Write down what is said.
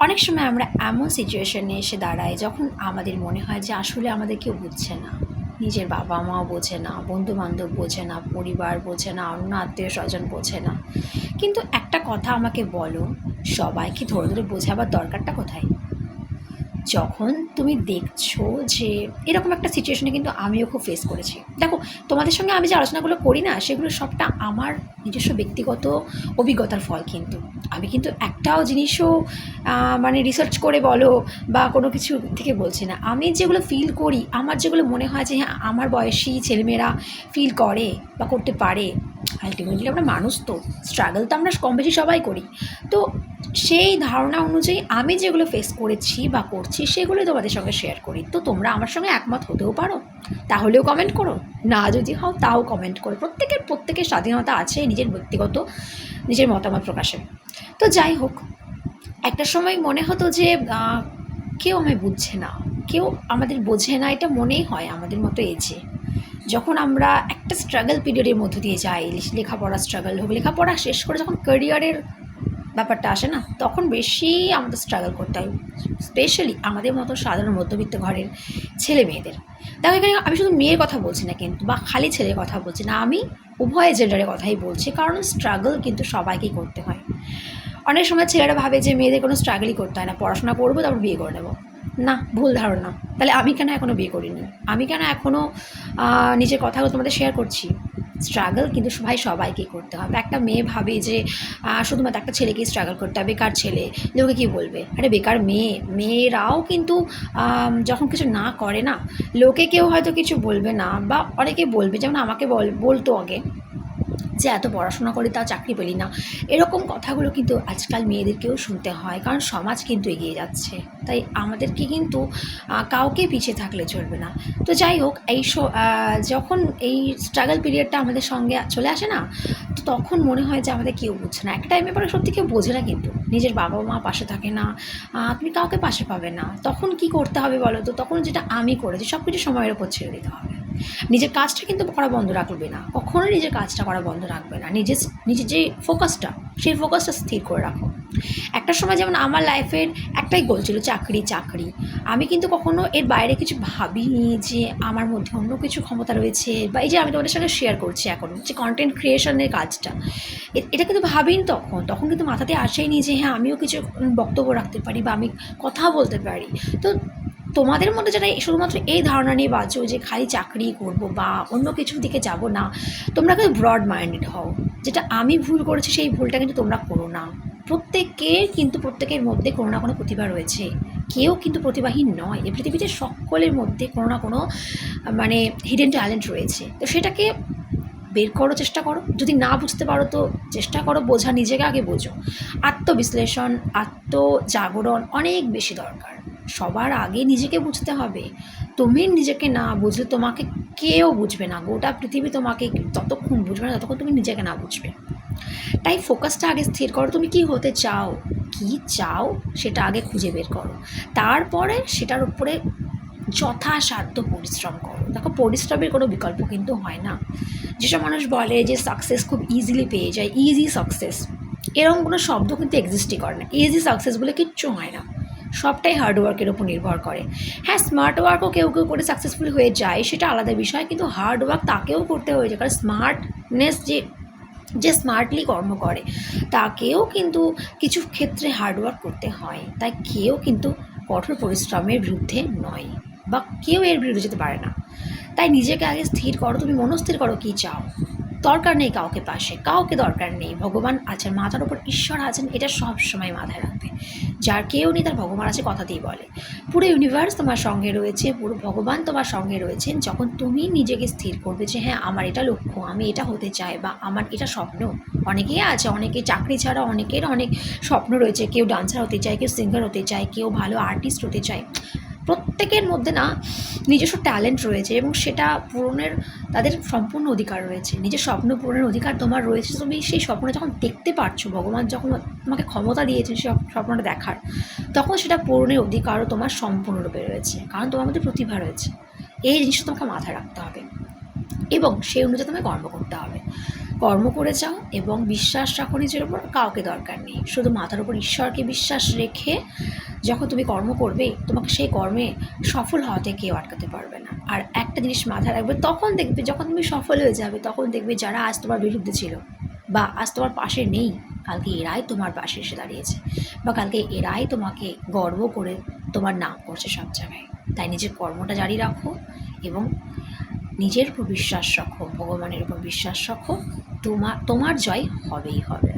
অনেক সময় আমরা এমন সিচুয়েশনে এসে দাঁড়াই যখন আমাদের মনে হয় যে আসলে আমাদের কেউ বুঝছে না। নিজের বাবা মাও বোঝে না বন্ধু বান্ধব বোঝে না, পরিবার বোঝে না, অন্য আত্মীয় স্বজন বোঝে না। কিন্তু একটা কথা আমাকে বলো, সবাইকে ধরে ধরে বোঝাবার দরকারটা কোথায়? যখন তুমি দেখছ যে এরকম একটা সিচুয়েশনে কিন্তু আমিও খুব ফেস করেছি। দেখো, তোমাদের সঙ্গে আমি যে আলোচনাগুলো করি না, সেগুলো সবটা আমার নিজস্ব ব্যক্তিগত অভিজ্ঞতার ফল কিন্তু। আমি কিন্তু একটাও জিনিসও মানে রিসার্চ করে বলো বা কোনো কিছু থেকে বলছি না। আমি যেগুলো ফিল করি, আমার যেগুলো মনে হয় যে হ্যাঁ আমার বয়সী ছেলেমেয়েরা ফিল করে বা করতে পারে আলটিমেটলি আমরা মানুষ তো স্ট্রাগল তো আমরা কম বেশি সবাই করি। তো সেই ধারণা অনুযায়ী আমি যেগুলো ফেস করেছি বা করছি সেগুলোই তোমাদের সঙ্গে শেয়ার করি। তো তোমরা আমার সঙ্গে একমত হতেও পারো। তাহলেও কমেন্ট করো। না যদি হও তাও কমেন্ট করো। প্রত্যেকের প্রত্যেকের স্বাধীনতা আছে নিজের ব্যক্তিগত, নিজের মতামত প্রকাশের তো যাই হোক, একটা সময় মনে হতো যে কেউ আমায় বুঝছে না। কেউ আমাদের বোঝে না, এটা মনেই হয় আমাদের মতো এজে যখন আমরা একটা স্ট্রাগল পিরিয়ডের মধ্য দিয়ে যাই লেখাপড়া স্ট্রাগল হোক, লেখাপড়া শেষ করে যখন ক্যারিয়ারের ব্যাপারটা আসে না, তখন বেশি আমাদের স্ট্রাগল করতে হয়। স্পেশালি আমাদের মতো সাধারণ মধ্যবিত্ত ঘরের ছেলে মেয়েদের। দেখো এখানে আমি শুধু মেয়ের কথা বলছি না কিন্তু, বা খালি ছেলের কথা বলছি না, আমি উভয় জেন্ডারের কথাই বলছি, কারণ স্ট্রাগল কিন্তু সবাইকেই করতে হয়। অনেক সময় ছেলেরা ভাবে যে মেয়েদের কোনো স্ট্রাগলই করতে হয় না, পড়াশোনা করব, তারপর বিয়ে করে নেব। না, ভুল ধারণা। তাহলে আমি কেন এখনও বিয়ে করিনি? আমি কেন এখনও নিজের কথাগুলো তোমাদের শেয়ার করছি? স্ট্রাগল কিন্তু ভাই সবাইকেই করতে হবে। একটা মেয়ে ভাবে যে শুধুমাত্র একটা ছেলেকেই স্ট্রাগল করতে হবে, বেকার ছেলে। লোকে কী বলবে? আরে বেকার মেয়ে। মেয়েরাও কিন্তু যখন কিছু না করে না, লোকে কেউ হয়তো কিছু বলবে না, বা অনেকে বলবে, যেমন আমাকে বল, বলতো আগে। যে এত পড়াশোনা করে তাও চাকরি পেলি না। এরকম কথাগুলো কিন্তু আজকাল মেয়েদেরকেও শুনতে হয়, কারণ সমাজ কিন্তু এগিয়ে যাচ্ছে। তাই আমাদেরকে কিন্তু কাউকে পিছিয়ে থাকলে চলবে না। তো যাই হোক, এই যখন এই স্ট্রাগল পিরিয়ডটা আমাদের সঙ্গে চলে আসে না, তো তখন মনে হয় যে আমাদের কেউ বুঝছে না। একটা টাইমে পরে সত্যি কেউ বোঝে না কিন্তু। নিজের বাবা মা পাশে থাকে না আপনি কাউকে পাশে পাবে না। তখন কি করতে হবে বলো তো? তখন যেটা আমি করেছি সব কিছু সময়ের উপর ছেড়ে দিতে হবে। নিজের কাজটা কিন্তু করা বন্ধ রাখবে না। কখনো নিজের কাজটা করা বন্ধ রাখবে না। নিজের নিজের যে ফোকাসটা সেই ফোকাসটা স্থির করে রাখো। একটা সময় যেমন আমার লাইফের একটাই গোল ছিল চাকরি চাকরি। আমি কিন্তু কখনো এর বাইরে কিছু ভাবিনি যে আমার মধ্যে অন্য কিছু ক্ষমতা রয়েছে বা এই যে আমি তোমাদের সঙ্গে শেয়ার করছি এখন, যে কন্টেন্ট ক্রিয়েশনের কাজটা। এটা কিন্তু ভাবিনি তখন। তখন কিন্তু মাথাতে আসেনি যে হ্যাঁ আমিও কিছু বক্তব্য রাখতে পারি বা আমি কথা বলতে পারি। তো তোমাদের মধ্যে যারা শুধুমাত্র এই ধারণা নিয়ে বাঁচো যে খালি চাকরি করব বা অন্য কিছুর দিকে যাব না, তোমরা কিন্তু ব্রড মাইন্ডেড হও। যেটা আমি ভুল করেছি, সেই ভুলটা কিন্তু তোমরা করো না। প্রত্যেকের কিন্তু প্রত্যেকের মধ্যে কোনো না কোনো প্রতিভা রয়েছে। কেউ কিন্তু প্রতিভাহীন নয়। এই পৃথিবীতে সকলের মধ্যে কোনো না কোনো মানে হিডেন ট্যালেন্ট রয়েছে। তো সেটাকে বের করো, চেষ্টা করো। যদি না বুঝতে পারো তো চেষ্টা করো, বোঝা নিজেকে আগে বোঝো। আত্মবিশ্লেষণ, আত্মজাগরণ অনেক বেশি দরকার। সবার আগে নিজেকে বুঝতে হবে। তুমি নিজেকে না বুঝলে তোমাকে কেউ বুঝবে না গোটা পৃথিবী তোমাকে ততক্ষণ বুঝবে না, ততক্ষণ তুমি নিজেকে না বুঝবে। তাই ফোকাসটা আগে স্থির করো। তুমি কি হতে চাও, কি চাও সেটা আগে খুঁজে বের করো। তারপরে সেটার উপরে যথাসাধ্য পরিশ্রম করো। দেখো, পরিশ্রমের কোনো বিকল্প কিন্তু হয় না। যেসব মানুষ বলে যে সাকসেস খুব ইজিলি পেয়ে যায় ইজি সাকসেস এরকম কোনো শব্দ কিন্তু এক্সিস্টই করে না। ইজি সাকসেস বলে কিচ্ছু হয় না। সবটাই হার্ডওয়ার্কের উপর নির্ভর করে। হ্যাঁ স্মার্ট ওয়ার্কও কেউ কেউ করে সাকসেসফুল হয়ে যায়, সেটা আলাদা বিষয়, কিন্তু হার্ড ওয়ার্ক তাকেও করতে হয়ে যায়, কারণ স্মার্টনেস যে যে স্মার্টলি কর্ম করে, তাকেও কিন্তু কিছু ক্ষেত্রে হার্ডওয়ার্ক করতে হয়। তাই কেউ কিন্তু কঠোর পরিশ্রমের বিরুদ্ধে নয়, বা কেউ এর বিরুদ্ধে যেতে পারে না। তাই নিজেকে আগে স্থির করো, তুমি মনস্থির করো কী চাও। দরকার নেই কাউকে পাশে, কাউকে দরকার নেই। ভগবান আছেন, মাথার ওপর ঈশ্বর আছেন, এটা সব সময় মাথায় রাখবে। যার কেউ নেই, তার ভগবান আছে কথাতেই বলে। পুরো ইউনিভার্স তোমার সঙ্গে রয়েছে, পুরো ভগবান তোমার সঙ্গে রয়েছেন যখন তুমি নিজেকে স্থির করবে যে হ্যাঁ আমার এটা লক্ষ্য, আমি এটা হতে চাই বা আমার এটা স্বপ্ন। অনেকেই আছে, অনেকে চাকরি ছাড়া, অনেকের অনেক স্বপ্ন রয়েছে। কেউ ডান্সার হতে চায়, কেউ সিঙ্গার হতে চায়, কেউ ভালো আর্টিস্ট হতে চায়। প্রত্যেকের মধ্যে না নিজস্ব ট্যালেন্ট রয়েছে এবং সেটা পূরণের তাদের সম্পূর্ণ অধিকার রয়েছে। নিজের স্বপ্ন পূরণের অধিকার তোমার রয়েছে, তুমি সেই স্বপ্নটা যখন দেখতে পারছ, ভগবান যখন তোমাকে ক্ষমতা দিয়েছে সেই স্বপ্নটা দেখার, তখন সেটা পূরণের অধিকারও তোমার সম্পূর্ণরূপে রয়েছে, কারণ তোমার মধ্যে প্রতিভা রয়েছে। এই জিনিসটা তোমাকে মাথায় রাখতে হবে এবং সেই অনুযায়ী তোমাকে কর্ম করতে হবে। কর্ম করে যাও এবং বিশ্বাস রাখো নিজের উপর, কাউকে দরকার নেই। শুধু মাথার উপর ঈশ্বরকে বিশ্বাস রেখে যখন তুমি কর্ম করবে, তোমাকে সেই কর্মে সফল হওয়াতে কেউ আটকাতে পারবে না। আর একটা জিনিস মাথায় রাখবে, তখন দেখবে যখন তুমি সফল হয়ে যাবে, তখন দেখবে যারা আজ তোমার বিরুদ্ধে ছিল বা আজ তোমার পাশে নেই, কালকে এরাই তোমার পাশে এসে দাঁড়িয়েছে বা কালকে এরাই তোমাকে গর্ব করে তোমার নাম করছে সব জায়গায়। তাই নিজের কর্মটা জারি রাখো এবং নিজের উপর বিশ্বাস রাখো ভগবানের উপর বিশ্বাস রাখো তোমার তোমার জয় হবেই হবে।